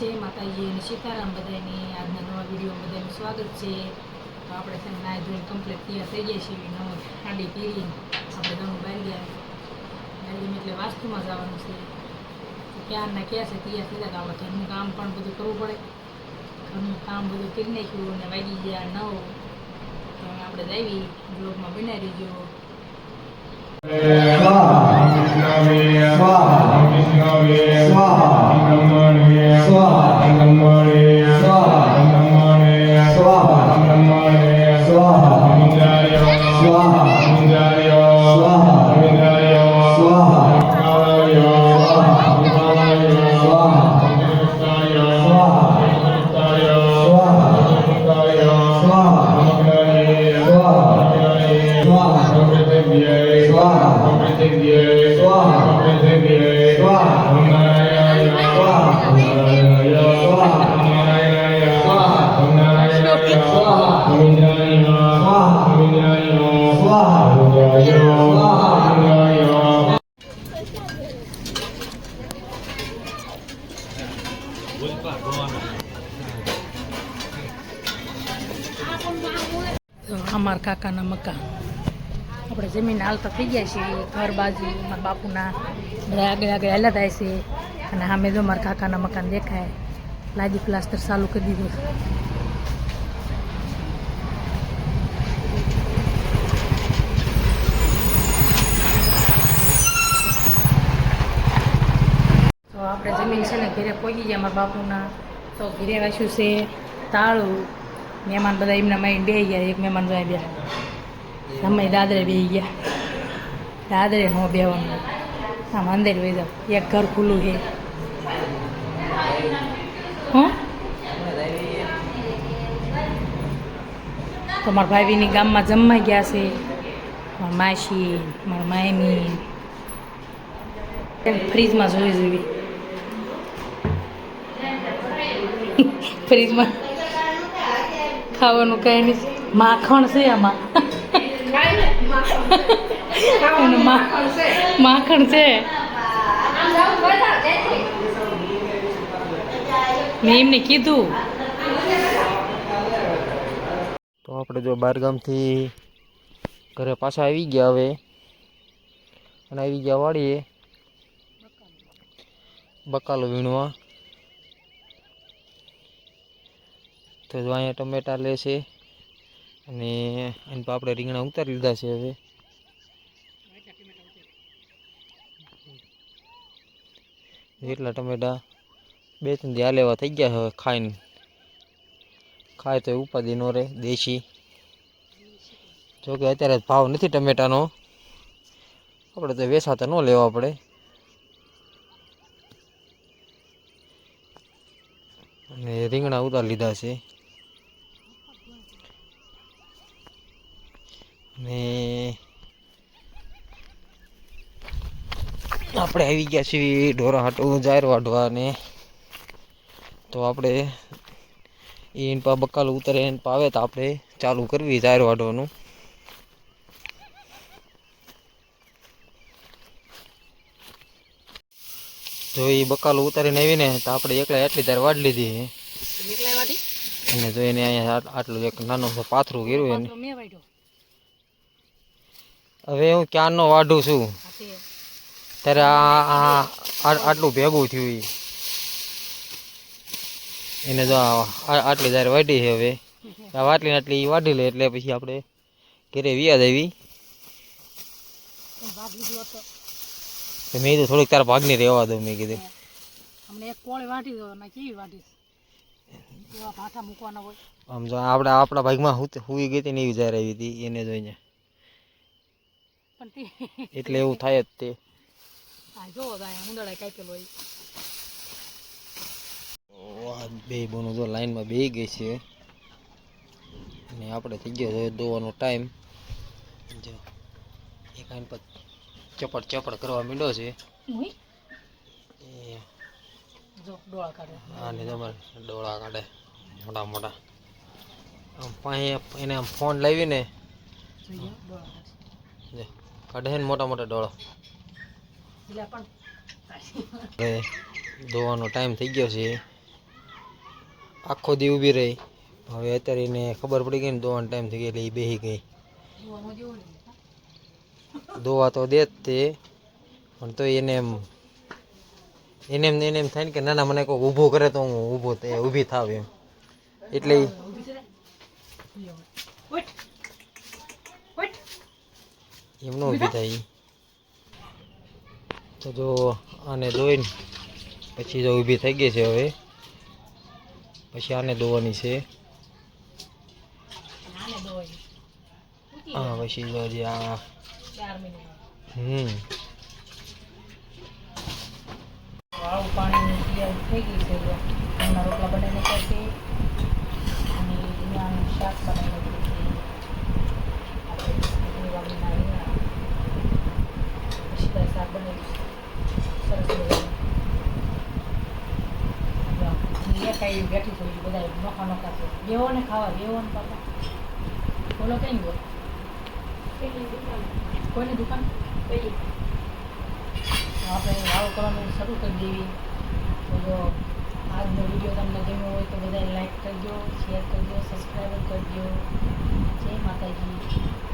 જય માતાજી અને સીતારામ બધાની આજના નવા વીડિયો બધાનું સ્વાગત છે. તો આપણે છે ને નાહી ધોઈને કમ્પ્લીટ તૈયાર થઈ ગયા છીએ. નવું સાડી પીરી આપણે ઘણું ગયા બહાર એટલે વાસ્તુમાં જવાનું છે. તો ક્યારના ક્યાં છે તૈયાર થઈ ગયા આપણે ઘરનું કામ પણ બધું કરવું પડે. ઘરનું કામ બધું કરી નાખ્યું અને વાગી ગયા નવ. તો આપણે જાવી બ્લોગમાં બનાવી રહીજો તો અમારા કાકાના મકાન આપણે જમીન હાલતા થઈ ગયા છીએ, ઘર બાજુ, મારા બાપુના બધા આગળ આગળ હાલ્યા થાય છે. અને સામે જો મારા કાકાના મકાન દેખાય, લાદી પ્લાસ્ટર ચાલુ કરી દીધું છે. તો આપણે જમીન છે ને, ઘરે પહોંચી ગયા મારા બાપુના. તો ઘરે વાંચ્યું છે, તાળું, મહેમાન બધા એમના માઇન્ડ બે ગયા, એક મહેમાન જાય બે અમે દાદરે બે ગયા. દાદરે હું બેવાનું આમ અંદર વહી જાઉં એક ઘર ખુલ્લું છે. હું? તો મારા ભાભીની ગામમાં જમવા ગયા છે. મારા માસી, મારા માયમી ફ્રીજમાં જોઈ જોવી ફ્રીજમાં ખાવાનું કંઈ નહીં માખણ છે આમાં. માખણ છે. મેં એમને કીધું. તો આપણે જો બારગામથી ઘરે પાછા આવી ગયા હવે. અને આવી ગયા વાળીએ બકાલો વીણવા. તો જો અહીંયા ટમેટા લે છે. અને એની પર આપણે રીંગણા ઉતારી લીધા છે હવે. એટલા ટમેટા બે ત્રણ દી લેવા થઈ ગયા હવે ખાઈને. ખાય તો ઉપાધિ ન રહે, દેશી. જોકે અત્યારે ભાવ નથી ટમેટાનો. આપણે તો વેસાતા ન લેવા પડે. અને રીંગણા ઉતારી લીધા છે. અને આપણે આવી ગયા છીએ ઢોરા હાટું જાહેર વાઢવા ને તો આપણે એન પા બકાલ ઉતરે એન પાવે તો આપણે ચાલુ કરવી જાહેર વાઢવાનું. જો એ બકાલ ઉતારીને આવીને તો આપણે એકલા એટલી તાર વાઢ લીધી અને જો એને અહીંયા આટલું એક નાનું પાથરું કર્યું એને. હવે હું ક્યારનો વાઢું છું? ત્યારે આ આટલું ભેગું થયું. એને જો આટલી તારે વાઢી છે હવે. આ વાટલી આટલી વાઢી લે એટલે પછી આપણે ઘરે વ્યાજ આવી. મેં કીધું થોડીક તારા ભાગની રહેવા દઉં મેં કીધું. ને આમ જો આપણા આપણા ભાગમાં હું હુઈ ગઈ હતી ને એવી જાહેર આવી હતી એને જોઈને. પણ તે એટલે એવું થાય જ તે. આ જો તો અહીંયા કાપેલો હોય. બે બોનો જો લાઈનમાં બે ગઈ છે. અને આપણે થઈ ગયો છે દોવાનો ટાઈમ. જો એક આઈન પર ચપડ ચપડ કરવા માંડ્યો છે. જો ડોળા કાઢે. તમારે ડોળા કાઢે. મોટા મોટા. આમ પાસે એને આમ ફોન લાવીને ડોળા કાઢે. કાઢે ને મોટા મોટા ડોળો. દોવાનો ટાઈમ થઈ ગયો છે. આખો દી ઊભી રહી. હવે અત્યારે એને ખબર પડી ગઈ ને ધોવાનો ટાઈમ થઈ ગયો એટલે એ બેસી ગઈ. દોવા તો દે જ તે પણ તો એને એમ એને એમ એને એમ થાય ને કે ના ના મને કોઈ ઊભો કરે તો હું ઊભો ઊભી થાવ એમ. એટલે ઈ ઊભી છે ને? લ્યો. ઉઠ. ઉઠ. એમ ન ઊભી થાય તો જો આને દોઈને પછી જો ઊભી થઈ ગઈ છે હવે. પછી આને દોવાની છે. હા, પછી જો આ હમ. પાણી થઈ ગઈ છે બનાવી નાખ્યા છે અને રીંગણાનું શાક બનાવી નાખ્યું છે આપણે વાગીના રીંગણા પછી શાક બનાવ્યું છે સરસ મજાનું જો, એ ખાઈ બેઠી થઈ બધા નોખા નોખા છે બેવો ને ખાવા બેવો ને પાપા બોલો કઈ ગયો કોઈની દુકાન? આપણે વાવ કરવાનું શરૂ કરી દેવી. તો જો આજનો વીડિયો તમને ગમ્યો હોય તો બધાએ લાઈક કરજો શેર કરજો સબસ્ક્રાઈબ કરજો. જય માતાજી.